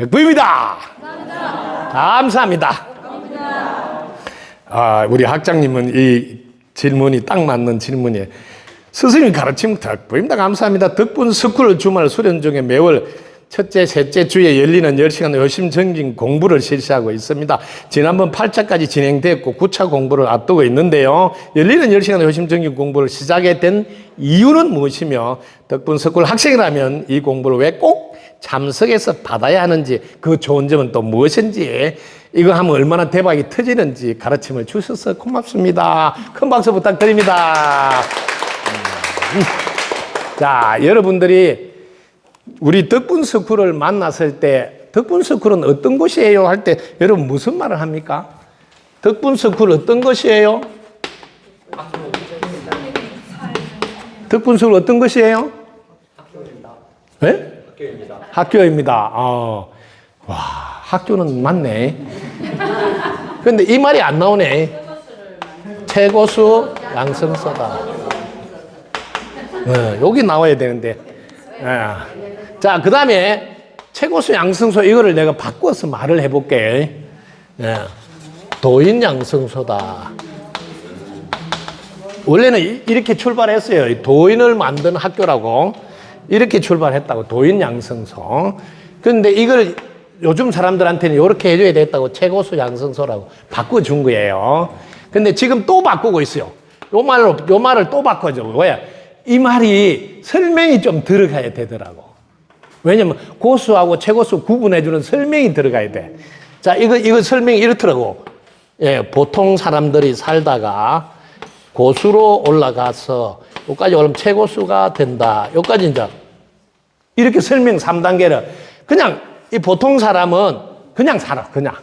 덕부입니다. 감사합니다. 아, 우리 학장님은 이 질문이 딱 맞는 질문이에요. 스승님 가르침 덕부입니다. 감사합니다. 덕분 스쿨 주말 수련 중에 매월 첫째, 셋째 주에 열리는 10시간 요심 정진 공부를 실시하고 있습니다. 지난번 8차까지 진행됐고 9차 공부를 앞두고 있는데요. 열리는 10시간 요심 정진 공부를 된 이유는 무엇이며 덕분 스쿨 학생이라면 이 공부를 왜 꼭 참석해서 받아야 하는지 그 좋은 점은 또 무엇인지 이거 하면 얼마나 대박이 터지는지 가르침을 주셔서 고맙습니다. 큰 박수 부탁드립니다. 음. 자, 여러분들이 우리 덕분 스쿨을 만났을 때 덕분 스쿨은 어떤 곳이에요? 할 때 여러분 무슨 말을 합니까? 덕분 스쿨 어떤 것이에요? 덕분 스쿨 어떤 것이에요? 네? 학교입니다. 학교입니다. 어. 와, 학교는 맞네. 근데 이 말이 안 나오네. 최고수 양성서다. 네, 여기 나와야 되는데. 예. 자, 그 다음에 최고수 양성소 이거를 내가 바꿔서 말을 해볼게. 예. 도인 양성소다. 원래는 이- 이렇게 출발했어요. 도인을 만든 학교라고. 이렇게 출발했다고. 도인 양성소. 근데 이걸 요즘 사람들한테는 이렇게 해줘야 되겠다고 최고수 양성소라고 바꿔준 거예요. 근데 지금 또 바꾸고 있어요. 요 말로, 요 말을 또 바꿔줘. 왜? 이 말이 설명이 좀 들어가야 되더라고. 왜냐면 고수하고 최고수 구분해주는 설명이 들어가야 돼. 자, 이거, 이거 설명이 이렇더라고. 예, 보통 사람들이 살다가 고수로 올라가서 여기까지 오면 최고수가 된다. 여기까지 이제 이렇게 설명 3단계를 그냥 이 보통 사람은 그냥 살아. 그냥.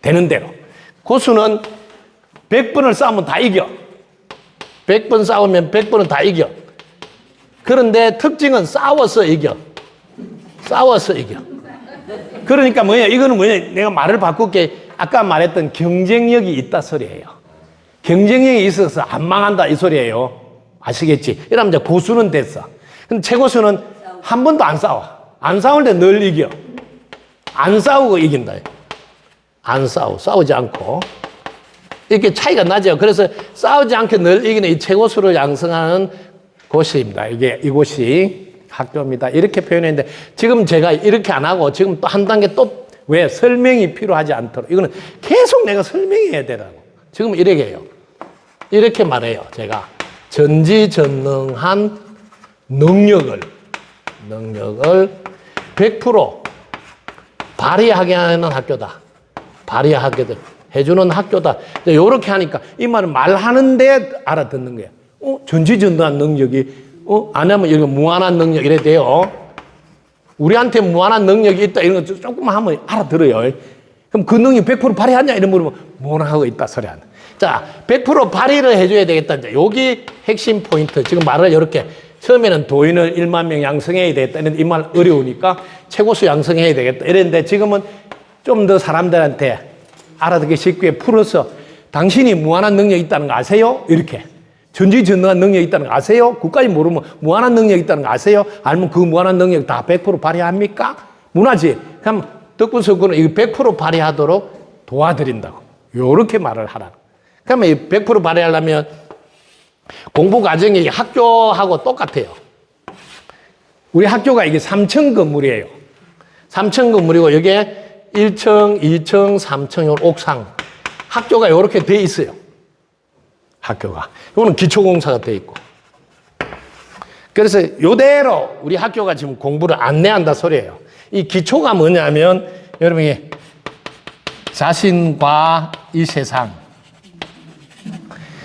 되는 대로. 고수는 100번을 싸우면 다 이겨. 100번 싸우면 100번은 다 이겨. 그런데 특징은 싸워서 이겨. 싸워서 이겨. 그러니까 뭐냐, 이거는 뭐냐, 내가 말을 바꿀게 아까 말했던 경쟁력이 있다 소리예요. 경쟁력이 있어서 안 망한다 이 소리예요. 아시겠지? 이러면 이제 고수는 됐어. 근데 최고수는 한 번도 안 싸워. 안 싸울 때 늘 이겨. 안 싸우고 이긴다. 안 싸우, 싸우지 않고. 이렇게 차이가 나죠. 그래서 싸우지 않게 늘 이기는 이 최고수를 양성하는 곳입니다. 이게 이곳이 학교입니다. 이렇게 표현했는데 지금 제가 이렇게 안 하고 지금 또 한 단계 또 왜 설명이 필요하지 않도록 이거는 계속 내가 설명해야 되라고. 지금 이렇게 해요. 이렇게 말해요. 제가 전지전능한 능력을 능력을 100% 발휘하게 하는 학교다. 발휘하게 해주는 학교다. 이렇게 하니까 이 말은 말하는데 알아듣는 거야. 어? 전지전능한 능력이 어? 안 하면 이거 무한한 능력 이래 돼요. 우리한테 무한한 능력이 있다 이런 거 조금만 하면 알아들어요. 그럼 그 능력 100% 발휘하냐 이런 물으면 무한하고 있다 소리 하는. 자, 100% 발휘를 해줘야 되겠다. 이제 여기 핵심 포인트. 지금 말을 이렇게 처음에는 도인을 1만 명 양성해야 되겠다. 이랬는데 이 말 어려우니까 최고수 양성해야 되겠다. 이랬는데 지금은 좀 더 사람들한테 알아듣기 쉽게 풀어서 당신이 무한한 능력이 있다는 거 아세요? 이렇게. 전지전능한 능력이 있다는 거 아세요? 그까지 모르면 무한한 능력이 있다는 거 아세요? 알면 그 무한한 능력 다 100% 발휘합니까? 문화지. 그럼 덕분석구는 이거 100% 발휘하도록 도와드린다고. 요렇게 말을 하라. 그러면 이100% 발휘하려면 공부 과정이 학교하고 똑같아요. 우리 학교가 이게 3층 건물이에요. 3층 건물이고 이게 1층, 2층, 3층 요 옥상. 학교가 이렇게 돼 있어요. 학교가. 이거는 기초공사가 돼 있고. 그래서 요대로 우리 학교가 지금 공부를 안내한다 소리예요. 이 기초가 뭐냐면 여러분이 자신과 이 세상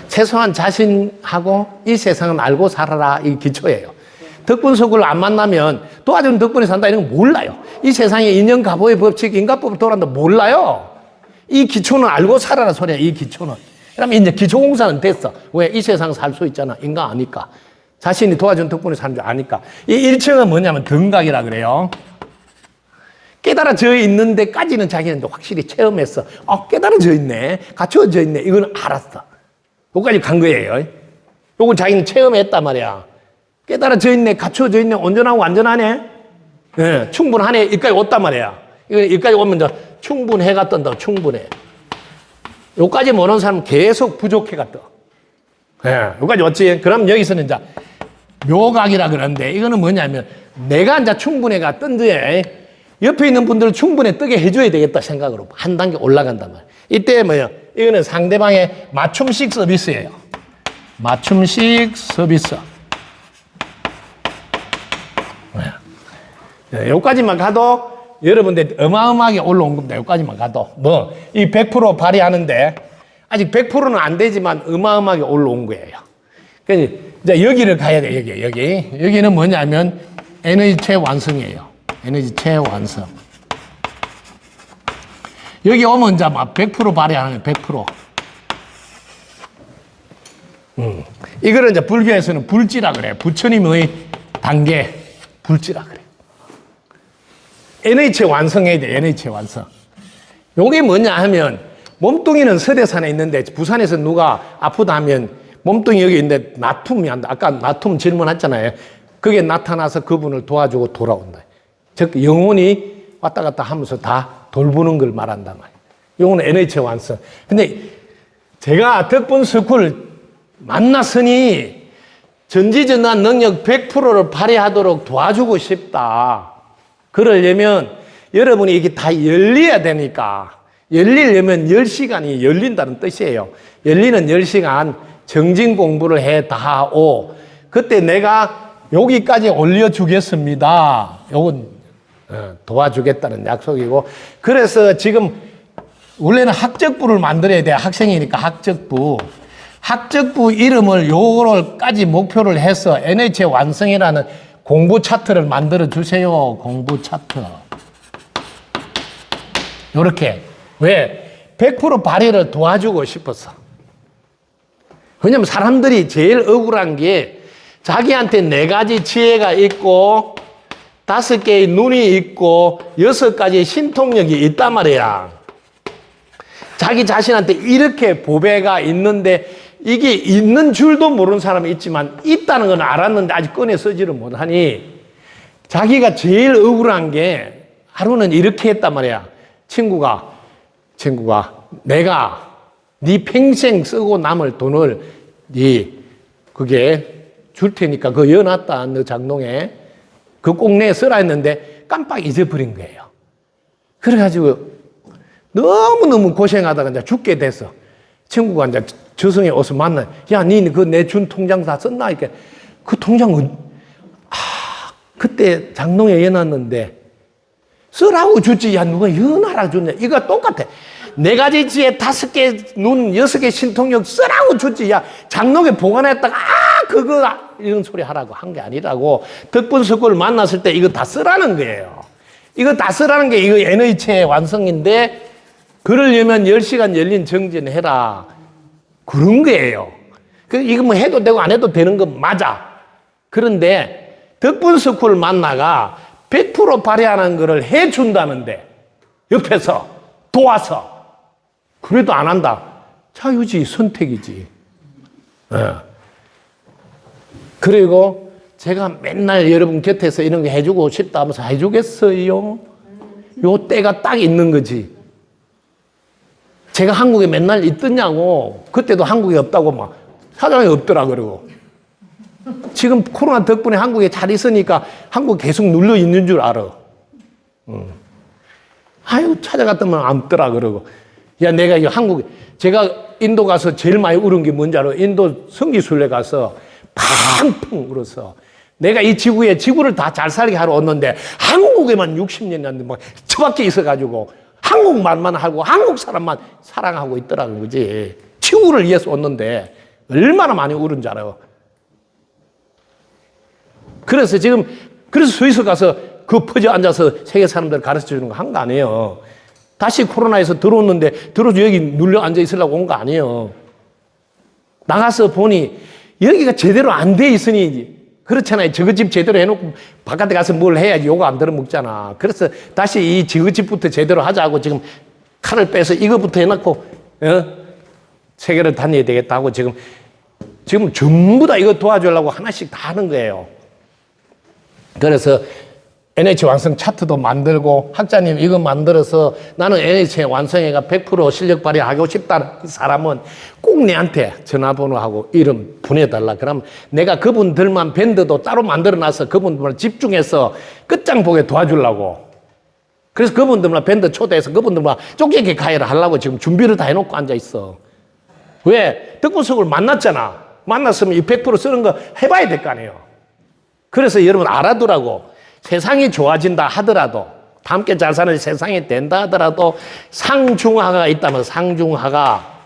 최소한 자신하고 이 세상은 알고 살아라 이 기초예요. 덕분석을 안 만나면 도와주는 덕분에 산다 이런 거 몰라요. 이 세상에 인연 가보의 법칙 인과법을 돌아간다 몰라요. 이 기초는 알고 살아라 소리야. 이 기초는. 그러면 이제 기초 공사는 됐어. 왜? 이 세상 살 수 있잖아. 인간 아니까. 자신이 도와준 덕분에 사는 줄 아니까. 이 1층은 뭐냐면 등각이라 그래요. 깨달아져 있는 데까지는 자기는 확실히 체험했어. 어, 깨달아져 있네. 갖추어져 있네. 이건 알았어. 여기까지 간 거예요. 요건 자기는 체험했단 말이야. 깨달아져 있네. 갖추어져 있네. 온전하고 완전하네. 예, 충분하네. 여기까지 왔단 말이야. 여기까지 오면 이제 충분해가 뜬다. 충분해. 여기까지 모르는 사람은 계속 부족해가 떠. 예, 여기까지 왔지. 그럼 여기서는 이제 묘각이라 그러는데 이거는 뭐냐면 내가 이제 뜬 뒤에 옆에 있는 분들을 충분히 뜨게 해줘야 되겠다 생각으로 한 단계 올라간단 말이에요. 이때 뭐요? 이거는 상대방의 맞춤식 서비스예요. 맞춤식 서비스. 네, 여기까지만 가도 여러분들 어마어마하게 올라온 겁니다. 여기까지만 가도. 뭐, 이 100% 발휘하는데 아직 100%는 안 되지만 어마어마하게 올라온 거예요. 이제 여기를 가야 돼, 여기, 여기. 여기는 뭐냐면 에너지체 완성이에요. 에너지체 완성. 여기 오면 이제 막100% 발휘하는 거예요, 100%. 음. 이거를 이제 불교에서는 불지라 그래요. 부처님의 단계, 불지라 그래요. NH 완성해야 돼, NH 완성. 요게 뭐냐 하면, 몸뚱이는 서대산에 있는데, 부산에서 누가 아프다 하면, 몸뚱이 여기 있는데, 나툼이 한다. 아까 나툼 질문했잖아요. 그게 나타나서 그분을 도와주고 돌아온다. 즉, 영혼이 왔다 갔다 하면서 다 돌보는 걸 말한단 말이에요. 요거는 NH 완성. 근데, 제가 덕분 스쿨 만났으니, 전지전능한 능력 100%를 발휘하도록 도와주고 싶다. 그러려면 여러분이 이게 다 열려야 되니까 열리려면 10시간이 열린다는 뜻이에요. 열리는 10시간 정진 공부를 해 다오. 그때 내가 여기까지 올려주겠습니다. 요건 어, 도와주겠다는 약속이고 그래서 지금 원래는 학적부를 만들어야 돼. 학생이니까 학적부. 학적부 이름을 요거를까지 목표를 해서 NH 완성이라는 공부 차트를 만들어 주세요. 공부 차트. 요렇게. 왜? 100% 발휘를 도와주고 싶어서. 왜냐면 사람들이 제일 억울한 게 자기한테 네 가지 지혜가 있고 다섯 개의 눈이 있고 여섯 가지의 신통력이 있단 말이야. 자기 자신한테 이렇게 보배가 있는데 이게 있는 줄도 모르는 사람이 있지만 있다는 건 알았는데 아직 꺼내 쓰지를 못하니 자기가 제일 억울한 게 하루는 이렇게 했단 말이야. 친구가 친구가 내가 네 평생 쓰고 남을 돈을 네 그게 줄 테니까 그거 여놨다 너 장롱에 그 꼭내 쓰라 했는데 깜빡 잊어버린 거예요. 그래가지고 너무너무 고생하다가 이제 죽게 됐어. 친구가 이제 저승에 어서 만나. 야, 니는 그 내 준 통장 다 썼나? 이렇게. 그 통장은, 아, 그때 장롱에 여놨는데, 쓰라고 줬지. 야, 누가 연하라 줬냐? 이거 똑같아. 네 가지 지에 다섯 개 눈, 여섯 개 신통력 쓰라고 줬지. 야, 장롱에 보관했다가, 아, 그거, 이런 소리 하라고 한 게 아니라고. 덕분 석구를 만났을 때 이거 다 쓰라는 거예요. 이거 다 쓰라는 게 이거 에너지체의 완성인데, 그러려면 10시간 열린 정진 해라. 그런 거예요. 그, 이거 뭐 해도 되고 안 해도 되는 건 맞아. 그런데 덕분 스쿨 만나가 100% 발휘하는 거를 해준다는데 옆에서 도와서 그래도 안 한다. 자유지, 선택이지. 예. 그리고 제가 맨날 여러분 곁에서 이런 거 해주고 싶다 하면서 해주겠어요? 요 때가 딱 있는 거지. 제가 한국에 맨날 있더냐고. 그때도 한국에 없다고 막 사장이 없더라 그러고. 지금 코로나 덕분에 한국에 잘 있으니까 한국 계속 눌러 있는 줄 알아. 응. 아유 찾아갔더만 없더라 그러고. 야 내가 이 한국에 제가 인도 가서 제일 많이 울은 게 뭔지 알아? 인도 성지순례 가서 팡팡 울었어. 내가 이 지구에 지구를 다 잘 살게 하러 왔는데 한국에만 60년 났는데 막 처박혀 있어가지고 한국말만 하고 한국 사람만 사랑하고 있더라는 거지. 지구를 위해서 왔는데 얼마나 많이 울은 줄 알아요. 그래서 지금 그래서 스위스 가서 그 퍼져 앉아서 세계 사람들 가르쳐 주는 거 한 거 아니에요. 다시 코로나에서 들어오는데 들어줘 여기 눌려 앉아 있으려고 온 거 아니에요. 나가서 보니 여기가 제대로 안 돼 있으니 그렇잖아요. 저거 집 제대로 해놓고 바깥에 가서 뭘 해야지 요거 안 들어먹잖아. 그래서 다시 이 저거 집부터 제대로 하자고 지금 칼을 빼서 이거부터 해놓고 어? 세계를 다녀야 되겠다 하고 지금 지금 전부 다 이거 도와주려고 하나씩 다 하는 거예요. 그래서 NH 완성 차트도 만들고 학자님 이거 만들어서 나는 NH 완성회가 100% 실력 발휘하고 싶다는 사람은 꼭 내한테 전화번호하고 이름 보내달라. 그럼 내가 그분들만 밴드도 따로 만들어놔서 그분들만 집중해서 끝장 보게 도와주려고. 그래서 그분들만 밴드 초대해서 그분들만 쪽지게 가해를 하려고 지금 준비를 다 해놓고 앉아 있어. 왜? 덕분석을 만났잖아. 만났으면 이 100% 쓰는 거 해봐야 될 거 아니에요. 그래서 여러분 알아두라고. 세상이 좋아진다 하더라도, 다 함께 잘 사는 세상이 된다 하더라도 상중하가 있다면 상중하가.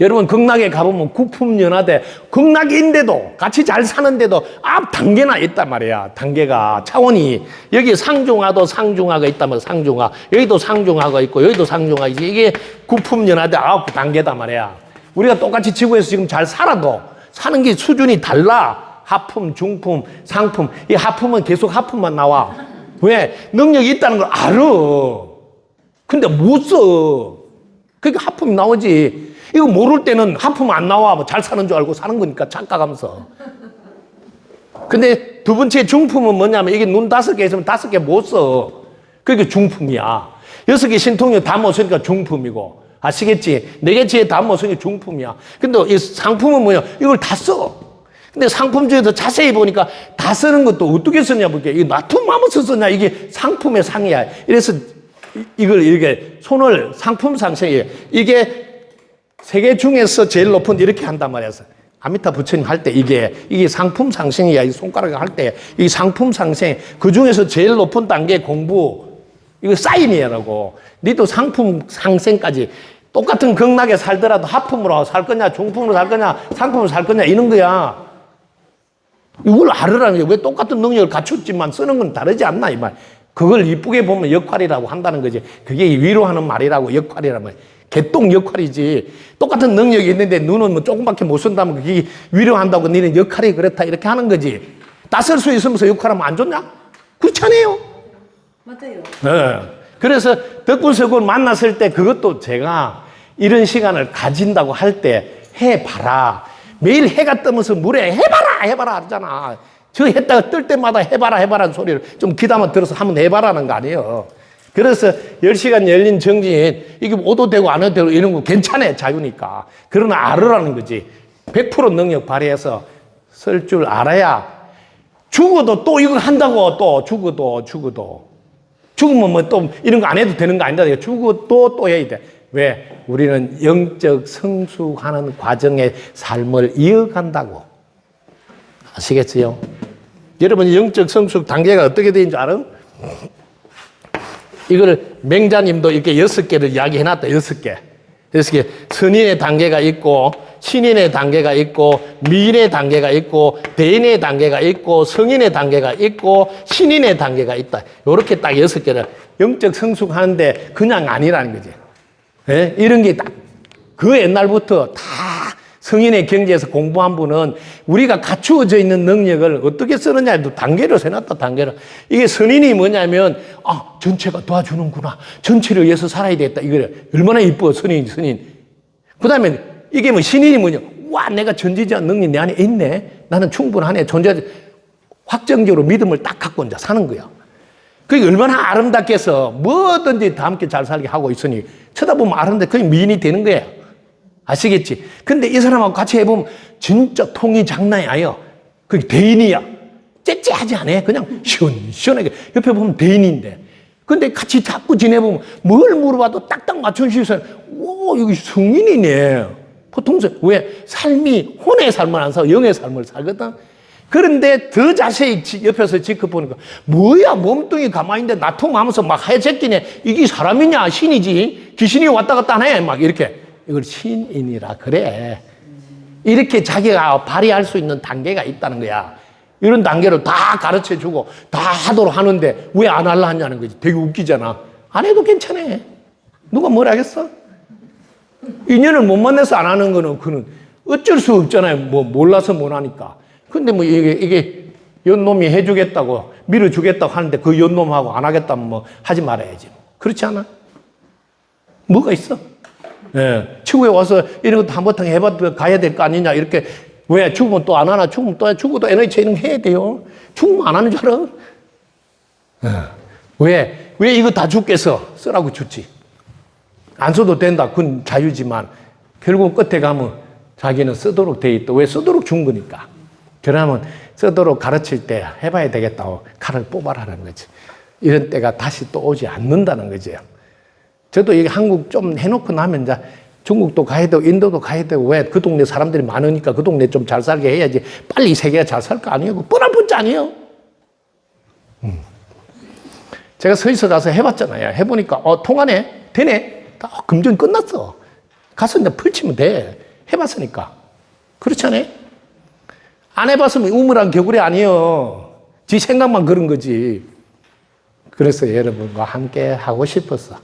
여러분 극락에 가보면 국품연화대 극락인데도 같이 잘 사는데도 앞 단계나 있단 말이야. 단계가 차원이. 여기 상중하도 상중하가 있다면 상중하 여기도 상중하가 있고 여기도 상중하 이게 국품연화대 아홉 단계단 말이야. 우리가 똑같이 지구에서 지금 잘 살아도 사는 게 수준이 달라 하품 중품 상품 이 하품은 계속 하품만 나와 왜 능력이 있다는 걸 알아 근데 못 써. 그러니까 하품이 나오지. 이거 모를 때는 하품 안 나와. 뭐 잘 사는 줄 알고 사는 거니까 착각하면서. 근데 두 번째 중품은 뭐냐면 이게 눈 다섯 개 있으면 다섯 개 못 써. 그게 중품이야. 여섯 개 신통력 다 못 쓰니까 중품이고. 아시겠지? 네 개치에 다 못 쓰니까 중품이야. 근데 이 상품은 뭐야? 이걸 다 써. 근데 상품 중에서 자세히 보니까 다 쓰는 것도 어떻게 쓰냐 볼게. 이게 놔두면서 썼냐? 이게 상품의 상이야. 이래서 이- 이걸 이렇게 손을 상품 상생이에요. 이게 세계 중에서 제일 높은 이렇게 한단 말이야. 아미타 부처님 할 때 이게 이게 상품 상생이야. 이 손가락을 할때 이 상품 상생 그 중에서 제일 높은 단계 공부 이거 사인이라고. 니도 상품 상생까지 똑같은 극락에 살더라도 하품으로 살 거냐, 중품으로 살 거냐, 상품으로 살 거냐 이런 거야. 이걸 알으라는 게 왜 똑같은 능력을 갖췄지만 쓰는 건 다르지 않나 이 말. 그걸 이쁘게 보면 역할이라고 한다는 거지. 그게 위로하는 말이라고 역할이라면 개똥 역할이지. 똑같은 능력이 있는데 눈은 뭐 조금밖에 못 쓴다면 그게 위로한다고 니는 역할이 그렇다 이렇게 하는 거지. 다쓸수 있으면서 역할하면 안 좋냐? 그렇지 않아요. 맞아요. 네. 그래서 덕분석을 만났을 때 그것도 제가 이런 시간을 가진다고 할 때 해봐라. 매일 해가 뜨면서 물에 해봐라, 해봐라 하잖아. 저 했다가 뜰 때마다 해봐라, 해봐라는 소리를 좀 귀담아 들어서 한번 해봐라는 거 아니에요. 그래서 10시간 열린 정진, 이게 오도 되고 안 해도 되고 이런 거 괜찮아요, 자유니까. 그러나 알으라는 거지. 100% 능력 발휘해서 쓸 줄 알아야 죽어도 또 이걸 한다고 또 죽어도 죽어도. 죽으면 뭐 또 이런 거 안 해도 되는 거 아니다. 죽어도 또 해야 돼. 왜? 우리는 영적 성숙하는 과정의 삶을 이어간다고. 아시겠어요? 여러분, 영적 성숙 단계가 어떻게 되는지 알아요? 이걸 맹자님도 이렇게 여섯 개를 이야기해 놨다, 여섯 개. 여섯 개. 선인의 단계가 있고, 신인의 단계가 있고, 미인의 단계가 있고, 대인의 단계가 있고, 성인의 단계가 있고, 신인의 단계가 있다. 요렇게 딱 여섯 개를 영적 성숙하는데 그냥 아니라는 거지. 예? 이런 게 딱 그 옛날부터 다 성인의 경제에서 공부한 분은 우리가 갖추어져 있는 능력을 어떻게 쓰느냐도 단계로 세놨다, 단계로. 이게 선인이 뭐냐면, 아, 전체가 도와주는구나. 전체를 위해서 살아야 되겠다. 이거 얼마나 이뻐, 선인, 선인. 그 다음에 이게 뭐 신인이 뭐냐. 와, 내가 전지적 능력이 내 안에 있네. 나는 충분하네. 존재, 확정적으로 믿음을 딱 갖고 이제 사는 거야. 그게 얼마나 아름답게 해서 뭐든지 다 함께 잘 살게 하고 있으니 쳐다보면 아름답게 그게 미인이 되는 거예요. 아시겠지? 근데 이 사람하고 같이 해보면 진짜 통이 장난이 아니에요. 그게 대인이야. 째째하지 않아. 그냥 시원시원하게. 옆에 보면 대인인데. 근데 같이 자꾸 지내보면 뭘 물어봐도 딱딱 맞춰주셔서, 오, 여기 성인이네. 보통, 왜? 삶이 혼의 삶을 안 살고 영의 삶을 살거든. 그런데 더 자세히 지- 옆에서 지켜보니까 뭐야 몸뚱이 가만히 있는데 나통하면서 막 해제끼네. 이게 사람이냐 신이지? 귀신이 왔다 갔다 하네. 막 이렇게. 이걸 신인이라 그래. 이렇게 자기가 발휘할 수 있는 단계가 있다는 거야. 이런 단계를 다 가르쳐 주고 다 하도록 하는데 왜 안 할라 하냐는 거지. 되게 웃기잖아. 안 해도 괜찮아. 누가 뭘 하겠어? 인연을 못 만나서 안 하는 거는 그는 어쩔 수 없잖아요. 뭐 몰라서 못 하니까. 근데 뭐 이게 이게 연놈이 해주겠다고 밀어주겠다고 하는데 그 연놈하고 안 하겠다면 뭐 하지 말아야지. 그렇지 않아? 뭐가 있어? 예. 지구에 와서 이런 것도 한바탕 해봐도 가야 될 거 아니냐. 이렇게 왜 죽으면 또 안 하나? 죽으면 또 죽어도 에너지 체능 해야 돼요. 죽으면 안 하는 줄 알아? 어. 왜? 왜 이거 다 죽겠어? 쓰라고 주지. 안 써도 된다. 그건 자유지만 결국 끝에 가면 자기는 쓰도록 돼 있다. 왜 쓰도록 준 거니까. 그러면 쓰도록 가르칠 때 해봐야 되겠다고 칼을 뽑아라는 거지. 이런 때가 다시 또 오지 않는다는 거죠. 저도 이게 한국 좀 해놓고 나면 이제 중국도 가야 되고 인도도 가야 되고 왜 그 동네 사람들이 많으니까 그 동네 좀 잘 살게 해야지 빨리 이 세계가 잘 살 거 아니에요? 뻔한 문제 아니에요? 음. 제가 서울서 가서 해봤잖아요. 해보니까 어 통하네, 되네. 다 금전 끝났어. 가서 이제 풀치면 돼. 해봤으니까. 그렇지 않아요? 안 해봤으면 우물한 겨울이 아니에요. 지 생각만 그런 거지. 그래서 여러분과 함께 하고 싶었어.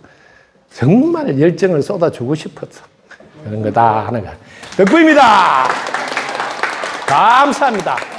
정말 열정을 쏟아주고 싶었어. 그런 거다 하는 거야. 덕구입니다. 감사합니다.